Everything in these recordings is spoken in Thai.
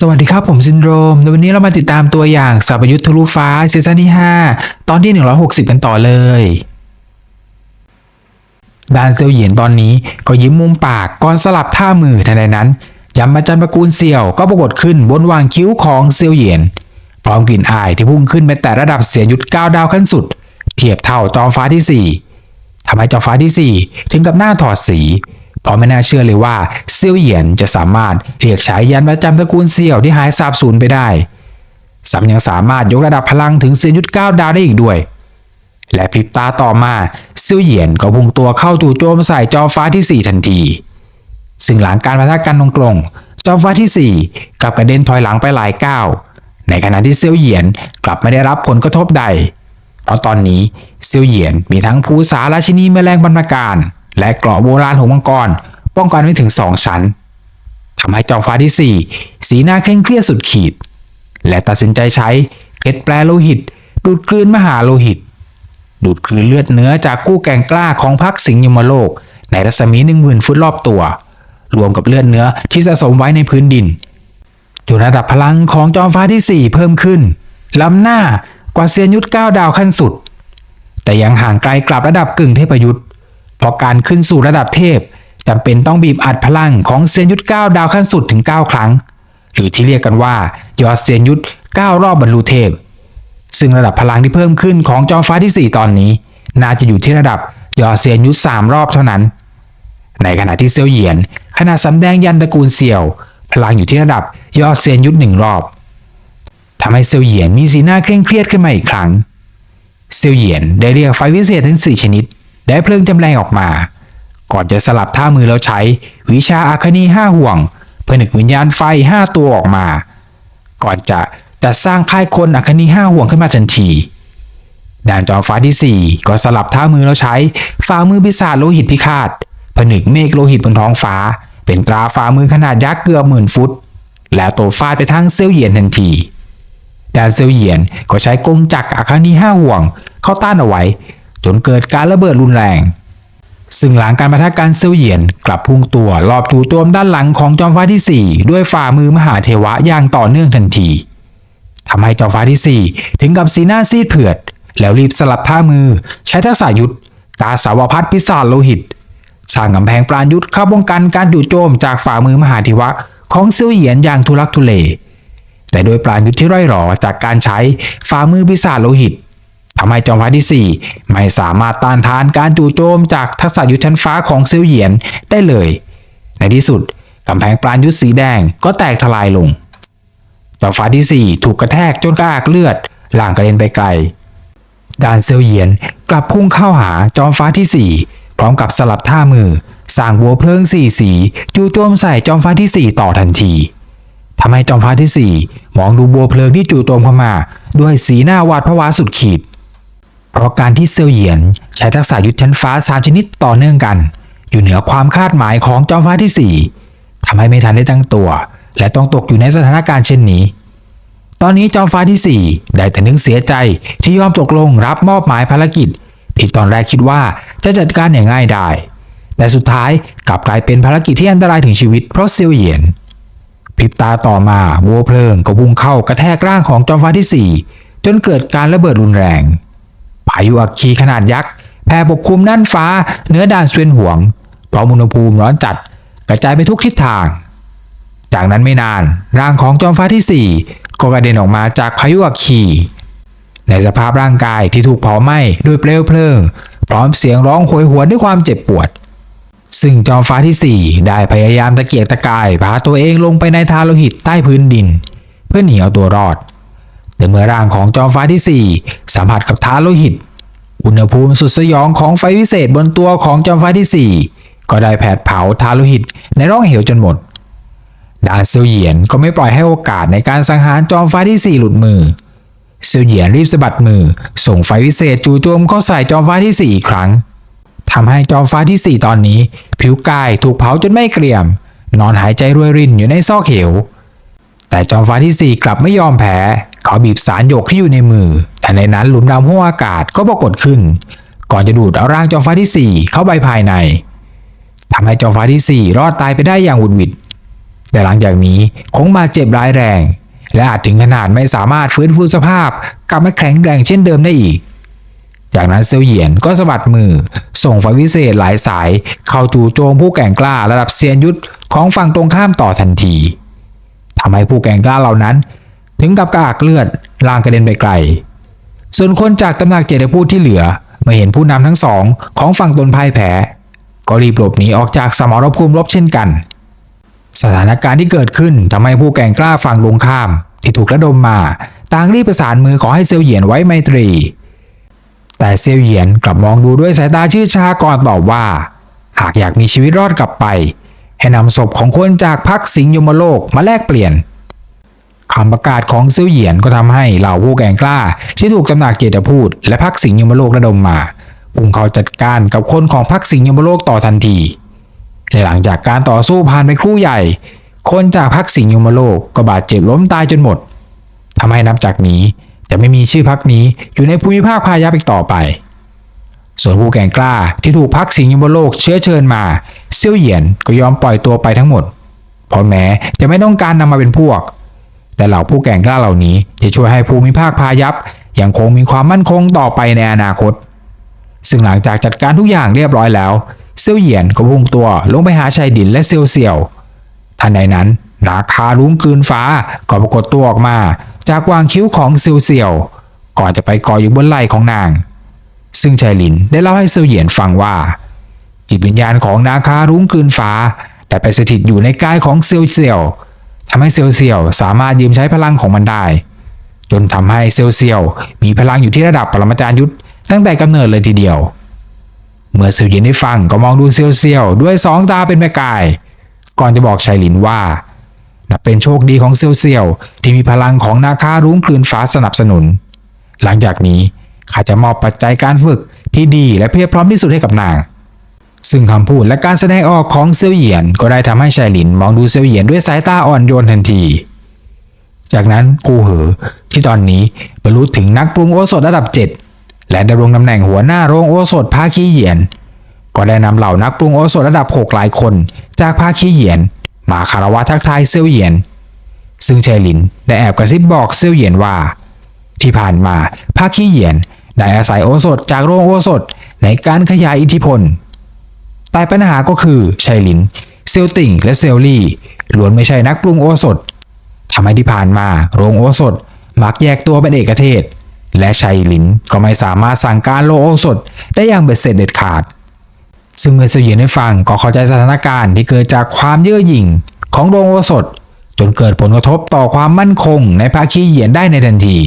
สวัสดีครับ ผมซินโดรม วันนี้เรามาติดตามตัวอย่างสัพยุทธ์ทะลุฟ้าซีซั่นที่ 5 ตอนที่ 160 กันต่อเลยดานเซียวเหยียนตอนนี้ก็ยิ้มมุมปากก่อนสลับท่ามือทันใดนั้นยำมาจันประกูลเสี่ยวก็ปรากฏขึ้นบนวางคิ้วของเซียวเหยียน พร้อมกลิ่นอายที่พุ่งขึ้นไปแต่ระดับเสียงยุทธก้าวดาวขั้นสุด เทียบเท่าจอมฟ้าที่ 4ทำให้จอมฟ้าที่ 4 ถึงกับหน้าถอดสี เพราะไม่น่าเชื่อเลยว่าเซียวเหยียนจะสามารถเรียกฉายยันประจำตระกูลเสี่ยวที่หายสาบสูญไปได้ซ้ำยังสามารถยกระดับพลังถึงเซียนยุทธก้าดาวได้อีกด้วย และพริบตาต่อมาเซียวเหยียนก็พุ่งตัวเข้าจู่โจมใส่จอฟ้าที่ 4 ทันที ซึ่งหลังการปะทะกันตรงๆจอฟ้าที่ 4 กลับกระเด็นถอยหลังไปหลายก้าว ในขณะที่เซียวเหยียนกลับไม่ได้รับผลกระทบใด เพราะตอนนี้เซียวเหยียนมีทั้งภูษาราชินีแมลงบรรณาการ และเกราะโบราณหงมังกร ป้องกันไว้ถึงสองชั้นทำให้จอมฟ้าที่ 4 สีหน้าเคร่งเครียดสุดขีด และตัดสินใจใช้เกล็ดแปรโลหิต ดูดกลืนมหาโลหิต ดูดกลืนเลือดเนื้อจากกู้แก่งกล้าของพักสิงห์ยมโลก ในรัศมีหนึ่งหมื่นฟุตรอบตัว รวมกับเลือดเนื้อที่สะสมไว้ในพื้นดินจนระดับพลังของจอมฟ้าที่ 4 เพิ่มขึ้น ล้ำหน้ากว่าเซียนยุทธก้าวดาวขั้นสุด แต่ยังห่างไกลกลับระดับกึ่งเทพยุทธ์ เพราะการขึ้นสู่ระดับเทพจำเป็นต้องบีบอัดพลังของเซียนยุทธก้าดาวขั้นสุดถึง 9 ครั้ง หรือที่เรียกกันว่ายอดเซียนยุทธ9รอบบรรลุเทพ ซึ่งระดับพลังที่เพิ่มขึ้นของจอมฟ้าที่ 4 ตอนนี้ น่าจะอยู่ที่ระดับยอดเซียนยุทธ3รอบเท่านั้น ในขณะที่เซียวเหยียนขณะสำแดงยันตระกูลเซียว พลังอยู่ที่ระดับยอดเซียนยุทธหนึ่งรอบทำให้เซียวเหยียนมีสีหน้าเคร่งเครียดขึ้นมาอีกครั้ง เซียวเหยียนได้เรียกไฟวิเศษทั้ง4ชนิด ได้เพลิงจำแรงออกมา ก่อนจะสลับท่ามือแล้วใช้ วิชาอาคนีห้าห่วงผนึกวิญญาณไฟ5ตัวออกมา ก่อนจะจัดสร้างค่ายคนอาคนีห้าห่วงขึ้นมาทันทีด่านจอมฟ้าที่ 4 ก็สลับท่ามือแล้วใช้ฝ่ามือปีศาจโลหิตพิฆาตผนึกเมฆโลหิตบนท้องฟ้า เป็นตราฝ่ามือขนาดยักษ์เกือบหมื่นฟุต แล้วโตฟาดไปทางเซียวเหยียนทันทีดานเซียวเหยียนก็ใช้กงจักรอาคานีห้าห่วง เข้าต้านเอาไว้ จนเกิดการระเบิดรุนแรง ซึ่งหลังการประทะกันเซียวเหยียนกลับพุ่งตัวรอบจู่โจมด้านหลังของจอมฟ้าที่ 4 ด้วยฝ่ามือมหาเทวะอย่างต่อเนื่องทันทีทำให้จอมฟ้าที่ 4 ถึงกับสีหน้าซีดเผือด แล้วรีบสลับท่ามือ ใช้ทักษะยุทธกาสาวพัดพิศาจโลหิตสร้างกำแพงปราณยุทธเข้าป้องกันการจู่โจมจากฝ่ามือมหาเทวะของเซียวเหยียนอย่างทุลักทุเล แต่โดยปราณยุทธที่ร่อยหรอจากการใช้ฝ่ามือพิศาจโลหิต ทำให้จอมฟ้าที่ 4 ไม่สามารถต้านทานการจู่โจมจากทักษะยุทธชั้นฟ้าของเซียวเหยียนได้เลย ในที่สุดกำแพงปราณยุทธสีแดงก็แตกทลายลง จอมฟ้าที่ 4 ถูกกระแทกจนกระอักเลือดหล่างกระเด็นไปไกลด่านเซียวเหยียนกลับพุ่งเข้าหาจอมฟ้าที่ 4 พร้อมกับสลับท่ามือสร้างบัวเพลิงสี่สีจู่โจมใส่จอมฟ้าที่ 4 ต่อทันทีทำให้จอมฟ้าที่ 4 มองดูบัวเพลิงที่จู่โจมเข้ามา ด้วยสีหน้าหวาดผวาสุดขีด เพราะการที่เซียวเหยียนใช้ทักษะยุทธชั้นฟ้าสามชนิดต่อเนื่องกัน อยู่เหนือความคาดหมายของจอมฟ้าที่ 4ทำให้ไม่ทันได้ตั้งตัว และต้องตกอยู่ในสถานการณ์เช่นนี้ ตอนนี้จอมฟ้าที่ 4 ได้แต่นึกเสียใจที่ยอมตกลงรับมอบหมายภารกิจที่ตอนแรกคิดว่าจะจัดการอย่างง่ายไดายแต่สุดท้ายกลับกลายเป็นภารกิจที่อันตรายถึงชีวิตเพราะเซียวเหยียนพริบตาต่อมาวัวเพลิงก็พุ่งเข้ากระแทกร่างของจอมฟ้าที่ 4 จนเกิดการระเบิดรุนแรง ยุอัคคีขนาดยักษ์แผ่ปกคลุมน่านฟ้าเหนือด่านเสวียนหวงเพราะอุณหภูมิร้อนจัดกระจายไปทุกทิศทาง จากนั้นไม่นานร่างของจอมฟ้าที่ 4 ก็กระเด็นออกมาจากพายุอัคคีในสภาพร่างกายที่ถูกเผาไหม้ด้วยเปลวเพลิง พร้อมเสียงร้องโหยหวนด้วยความเจ็บปวด ซึ่งจอมฟ้าที่ 4 ได้พยายามตะเกียกตะกายพาตัวเองลงไปในทาโลหิตใต้พื้นดิน เพื่อหนีเอาตัวรอดแต่เมื่อร่างของจอมฟ้าที่ 4 สัมผัสกับทาโลหิต อุณหภูมิสุดสยองของไฟวิเศษบนตัวของจอมฟ้าที่ 4 ก็ได้แผดเผาทาโลหิตในร่องเหวจนหมด ดานเซียวเหยียนก็ไม่ปล่อยให้โอกาสในการสังหารจอมฟ้าที่ 4 หลุดมือ เซียวเหยียนรีบสะบัดมือ ส่งไฟวิเศษจู่โจมเข้าใส่จอมฟ้าที่ 4 อีกครั้งทำให้จอมฟ้าที่ 4 ตอนนี้ ผิวกายถูกเผาจนไม่เกรียม นอนหายใจรวยรินอยู่ในซอกเหว แต่จอมฟ้าที่ 4 กลับไม่ยอมแพ้ เขาบีบสารหยกที่อยู่ในมือ แต่ในนั้นหลุมดำห้วงอากาศก็ปรากฏขึ้น ก่อนจะดูดเอาร่างจอมฟ้าที่ 4 เข้าไปภายในทำให้จอมฟ้าที่ 4 รอดตายไปได้อย่างหวุดหวิด แต่หลังจากนี้คงมาเจ็บร้ายแรง และอาจถึงขนาดไม่สามารถฟื้นฟูสภาพกลับมาแข็งแรงเช่นเดิมได้อีก จากนั้นเซียวเหยียนก็สะบัดมือ ส่งไฟวิเศษหลายสาย เข้าจู่โจมผู้แก่งกล้าระดับเซียนยุทธของฝั่งตรงข้ามต่อทันทีทำให้ผู้แก่งกล้าเหล่านั้น ถึงกับกระอักเลือดลางกระเด็นไปไกล ส่วนคนจากตำหนักเจดพูดที่เหลือมื่อเห็นผู้นำทั้งสองของฝั่งตนพ่ายแพ้ก็รีบหลบหนีออกจากสมรภูมิรบเช่นกัน สถานการณ์ที่เกิดขึ้นทำให้ผู้แก่งกล้าฝั่งตรงข้าม ที่ถูกระดมมาต่างรีบประสานมือขอให้เซียวเหยียนไว้ไมตรี แต่เซียวเหยียนกลับมองดูด้วยสายตาชื่อชาก่อนตอบว่า หากอยากมีชีวิตรอดกลับไป ให้นำศพของคนจากพักสิงห์ยมโลกมาแลกเปลี่ยน คำประกาศของเซี่ยวเหยียนก็ทำให้เหล่าผู้แก่งกล้า ที่ถูกตำหนักเจตพูด และพักสิงห์ยมโลกระดมมาพุ่งเขาจัดการกับคนของพักสิงห์ยมโลกต่อทันทีและหลังจากการต่อสู้ผ่านไปครู่ใหญ่ คนจากพักสิงห์ยมโลกก็บาดเจ็บล้มตายจนหมดทำให้นับจากนี้จะไม่มีชื่อพักนี้อยู่ในภูมิภาคพายัพอีกต่อไป ส่วนผู้แก่งกล้าที่ถูกพักสิงห์ยมโลกเชื้อเชิญมาเซี่ยวเหยียนก็ยอมปล่อยตัวไปทั้งหมดเพราะแม้จะไม่ต้องการนำมาเป็นพวก แต่เหล่าผู้แก่งกล้าเหล่านี้จะช่วยให้ภูมิภาคพายัพยังคงมีความมั่นคงต่อไปในอนาคต ซึ่งหลังจากจัดการทุกอย่างเรียบร้อยแล้ว เซียวเหยียนก็พุ่งตัวลงไปหาชายดินและเซียวเซียวทันใดนั้นนาคารุ้งกืนฟ้าก็ปรากฏตัวออกมา จากวางคิ้วของเซียวเซียว ก่อนจะไปกออยู่บนไหล่ของนาง ซึ่งชายลินได้เล่าให้เซียวเหยียนฟังว่า จิตวิญญาณของนาคารุ้งกืนฟ้าได้ไปสถิตอยู่ในกายของเซียวเซียว ทำให้เซียวเซียวสามารถยืมใช้พลังของมันได้ จนทำให้เซียวเซียวมีพลังอยู่ที่ระดับปรมาจารย์ยุทธตั้งแต่กำเนิดเลยทีเดียว เมื่อเซียวเหยียนได้ฟังก็มองดูเซียวเซียวด้วยสองตาเป็นประกาย ก่อนจะบอกชายหลินว่านับเป็นโชคดีของเซียวเซียวที่มีพลังของนาคารุ้งกลืนฟ้าสนับสนุน หลังจากนี้ข้าจะมอบปัจจัยการฝึกที่ดีและเพียบพร้อมที่สุดให้กับนาง ซึ่งคำพูดและการแสดงออกของเซียวเหยียนก็ได้ทำให้ชายหลินมองดูเซียวเหยียนด้วยสายตาอ่อนโยนทันที จากนั้นกูเหอ ที่ตอนนี้บรรลุถึงนักปรุงโอสถระดับ 7 และดำรงตำแหน่งหัวหน้าโรงโอสถภาคีเหยียน ก็ได้นำเหล่านักปรุงโอสถระดับ 6 หลายคน จากภาคีเหยียน มาคารวะทักทายเซียวเหยียน ซึ่งชายหลินได้แอบกระซิบบอกเซียวเหยียนว่า ที่ผ่านมาภาคีเหยียนได้อาศัยโอสถจากโรงโอสถในการขยายอิทธิพล แต่ปัญหาก็คือชัยลิน เซลติงและเซลลี่ล้วนไม่ใช่นักปรุงโอสถทำให้ที่ผ่านมาโรงโอสถมักแยกตัวเป็นเอกเทศ และชัยลินก็ไม่สามารถสั่งการโรงโอสถได้อย่างเบ็ดเสร็จเด็ดขาด ซึ่งเมื่อเซียวเหยียนได้ฟังก็เข้าใจสถานการณ์ที่เกิดจากความเย่อหยิ่งของโรงโอสถ จนเกิดผลกระทบต่อความมั่นคงในภาคีเหยียนได้ในทันที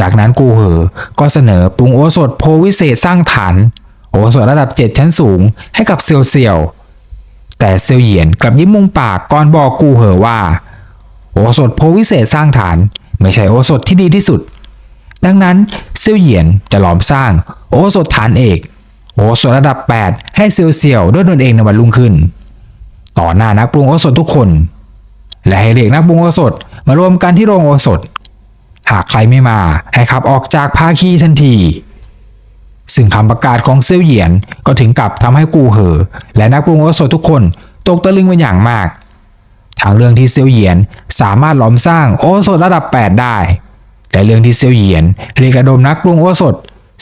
จากนั้นกูเหอก็เสนอปรุงโอสถโพวิเศษสร้างฐาน โอสถระดับ 7 ชั้นสูงให้กับเซียวเซียว แต่เซียวเหยียนกลับยิ้มมุมปากก่อนบอกกูเหอว่า โอสถโพวิเศษสร้างฐาน ไม่ใช่โอสถที่ดีที่สุด ดังนั้นเซียวเหยียนจะหลอมสร้างโอสถฐานเอก โอสถระดับ 8 ให้เซียวเซียวด้วยตนเองในวันรุ่งขึ้น ต่อหน้านักปรุงโอสถทุกคน และให้เรียกนักปรุงโอสถมารวมกันที่โรงโอสถ หากใครไม่มาให้ขับออกจากภาคีทันที ซึ่งคำประกาศของเซียวเหยียนก็ถึงกับทำให้กูเหอ และนักปรุงโอสถทุกคนตกตะลึงเป็นอย่างมาก ทางเรื่องที่เซียวเหยียนสามารถหลอมสร้างโอสถระดับ 8 ได้แต่เรื่องที่เซียวเหยียนเรียกระดมนักปรุงโอสถ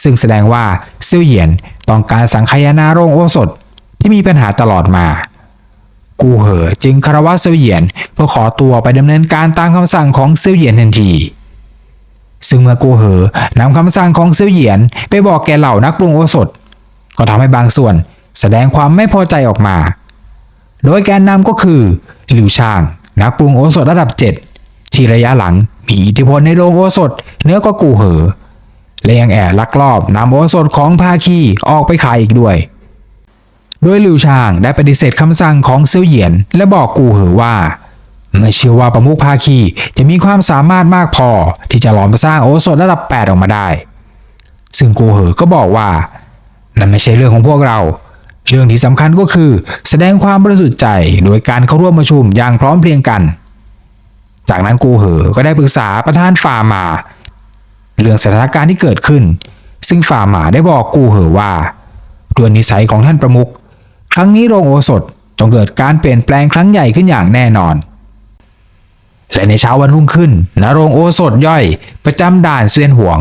ซึ่งแสดงว่าเซียวเหยียนต้องการสังคานาโรงโอสถที่มีปัญหาตลอดมา กูเหอจึงคารวะเซียวเหยียนเพื่อขอตัวไปดำเนินการตามคำสั่งของเซียวเหยียนทันที ซึ่งเมื่อกูเหอนำคำสั่งของเซียวเหยียน ไปบอกแก่เหล่านักปรุงโอสถ ก็ทำให้บางส่วนแสดงความไม่พอใจออกมา โดยแกนนำก็คือหลิวชาง นักปรุงโอสถระดับ 7 ที่ระยะหลังมีอิทธิพลในโรงโอสถเนื้อกว่ากูเหอ และยังแอบลักลอบนำโอสถของภาคีออกไปขายอีกด้วย โดยหลิวชางได้ปฏิเสธคำสั่งของเซียวเหยียน และบอกกูเหอว่า ไม่เชื่อว่าประมุขภาคีจะมีความสามารถมากพอที่จะหลอมสร้างโอสถระดับ 8 ออกมาได้ ซึ่งกูเหอก็บอกว่า นั่นไม่ใช่เรื่องของพวกเรา เรื่องที่สำคัญก็คือ แสดงความบริสุทธิ์ใจโดยการเข้าร่วมประชุมอย่างพร้อมเพรียงกัน จากนั้นกูเหอก็ได้ปรึกษาประธานฝ่ามา เรื่องสถานการณ์ที่เกิดขึ้น ซึ่งฝ่าหมาได้บอกกูเหอว่าด้วยนิสัยของท่านประมุขครั้งนี้โรงโอสถจงเกิดการเปลี่ยนแปลงครั้งใหญ่ขึ้นอย่างแน่นอน และในเช้าวันรุ่งขึ้นนรงโอสถย่อย ประจำด่านเซียนหวง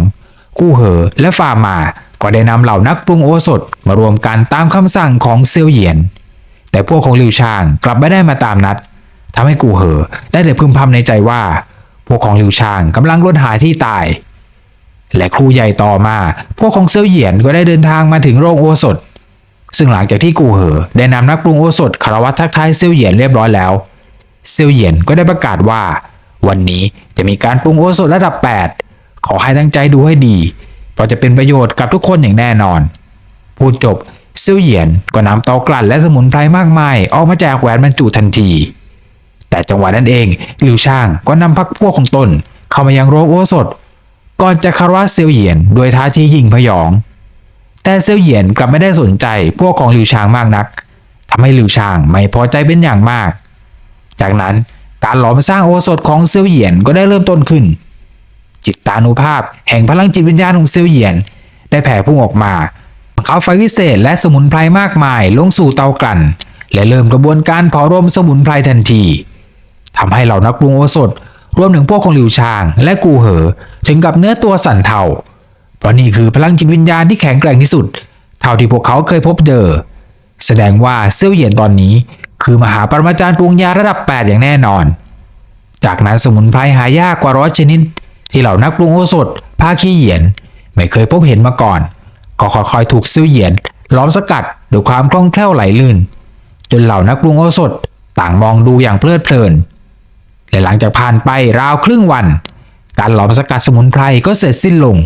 กู้เหอและฟามา ก็ได้นำเหล่านักปรุงโอสถมารวมกันตามคำสั่งของเซียวเหยียน แต่พวกของหลิวชางกลับไม่ได้มาตามนัดทำให้กูเหอได้แต่พึมพำในใจว่า พวกของหลิวชางกำลังล้นหาที่ตาย และครูใหญ่ต่อมา พวกของเซียวเหยียนก็ได้เดินทางมาถึงโรงโอสถ ซึ่งหลังจากที่กูเหอได้นำนักปรุงโอสถคารวะทักทายเซียวเหยียนเรียบร้อยแล้ว ซียวเหยียนก็ได้ประกาศว่า วันนี้จะมีการปรุงโอสถระดับ 8 ขอให้ตั้งใจดูให้ดี เพราะจะเป็นประโยชน์กับทุกคนอย่างแน่นอน พูดจบเซียวเหยียนก็นำเตากลั่นและสมุนไพรมากมาย ออกมาแจกแหวนบรรจุทันที แต่จังหวะนั้นเองหลิวช่างก็นำพักพวกของตน เข้ามายังโรงโอสถ ก่อนจะคารวะเซียวเหยียนโดยท่าทียิ่งพยอง แต่เซียวเหยียนกลับไม่ได้สนใจพวกของหลิวชางมากนักทำให้หลิวชางไม่พอใจเป็นอย่างมาก จากนั้นการหลอมสร้างโอสถของเซียวเหยียนก็ได้เริ่มต้นขึ้น จิตตานุภาพแห่งพลังจิตวิญญาณของเซียวเหยียน ได้แผ่พุ่งออกมาเขาไฟวิเศษและสมุนไพรมากมายลงสู่เตากลั่น และเริ่มกระบวนการเผารมสมุนไพรทันทีทำให้เหล่านักปรุงโอสถรวมถึงพวกของหลิวชาง และกูเหอ ถึงกับเนื้อตัวสั่นเทาเพราะนี่คือพลังจิตวิญญาณที่แข็งแกร่งที่สุด เท่าที่พวกเขาเคยพบเจอแสดงว่าเซียวเหยียนตอนนี้ คือมหาปรมาจารย์ปรุงยาระดับ 8 อย่างแน่นอน จากนั้นสมุนไพรหายากกว่าร้อยชนิด ที่เหล่านักปรุงโอสถภาคีเหยียน ไม่เคยพบเห็นมาก่อน ก็ค่อยๆถูกซิ่วเหยียน ล้อมสกัดด้วยความคล่องแคล่วไหลลื่น จนเหล่านักปรุงโอสถต่างมองดูอย่างเพลิดเพลิน และหลังจากผ่านไปราวครึ่งวัน การหลอมสกัดสมุนไพรก็เสร็จสิ้นลง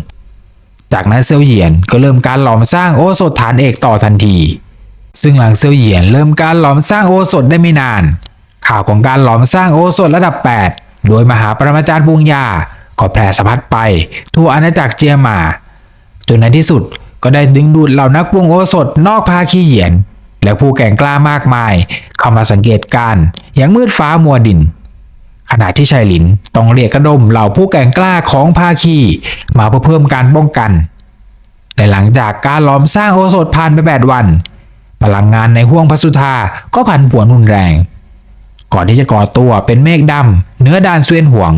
จากนั้นเซียวเหยียนก็เริ่มการหลอมสร้างโอสถฐานเอกต่อทันที ซึ่งหลังเซียวเหยียนเริ่มการหลอมสร้างโอสถได้ไม่นาน ข่าวของการหลอมสร้างโอสถระดับ 8 โดยมหาปรมาจารย์ปุงยาก็แพร่สะพัดไป ทั่วอาณาจักรเจียหมาจนในที่สุดก็ได้ดึงดูดเหล่านักปรุงโอสถนอกภาคีเหยียน และผู้แก่งกล้ามากมาย เข้ามาสังเกตการอย่างมืดฟ้ามัวดิน ขณะที่ชายหลินต้องเรียกกระดมเหล่าผู้แก่งกล้าของภาคีมาเพื่อเพิ่มการป้องกันและหลังจากการล้อมสร้างโอสถผ่านไปแปดวัน พลังงานในห้วงพระสุธาก็ผันผวนรุนแรง ก่อนที่จะก่อตัวเป็นเมฆดำเหนือดานเสวียนห่วง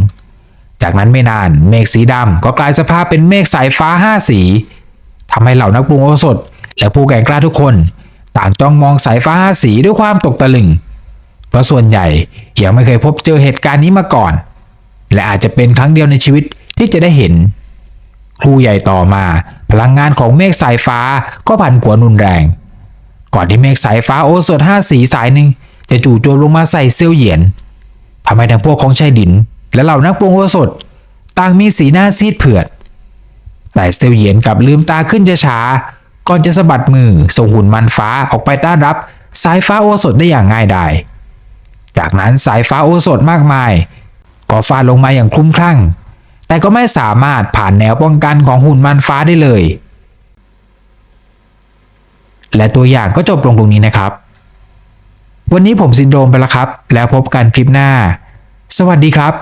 จากนั้นไม่นานเมฆสีดำก็กลายสภาพเป็นเมฆสายฟ้าห้าสีทำให้เหล่านักปรุงโอสถ และผู้แก่งกล้าทุกคน ต่างจ้องมองสายฟ้าห้าสีด้วยความตกตะลึง เพราะส่วนใหญ่ยังไม่เคยพบเจอเหตุการณ์นี้มาก่อน และอาจจะเป็นครั้งเดียวในชีวิตที่จะได้เห็นครูใหญ่ต่อมา พลังงานของเมฆสายฟ้าก็ผันผวนรุนแรง ก่อนที่เมฆสายฟ้าโอสถห้าสีสายหนึ่งจะจู่โจมลงมาใส่เซียวเหยียนทำให้ทั้งพวกของชายดิน และเหล่านักปรุงโอสถต่างมีสีหน้าซีดเผือด แต่เซียวเหยียนกลับลืมตาขึ้นช้าก่อนจะสะบัดมือส่งหุ่นมันฟ้าออกไปต้านรับสายฟ้าโอสถได้อย่างง่ายดาย จากนั้นสายฟ้าโอสถมากมาย ก็ฟาดลงมาอย่างคลุ้มคลั่ง แต่ก็ไม่สามารถผ่านแนวป้องกันของหุ่นมันฟ้าได้เลย และตัวอย่างก็จบลงตรงนี้นะครับ วันนี้ผมซินโดรมไปแล้วครับ แล้วพบกันคลิปหน้า สวัสดีครับ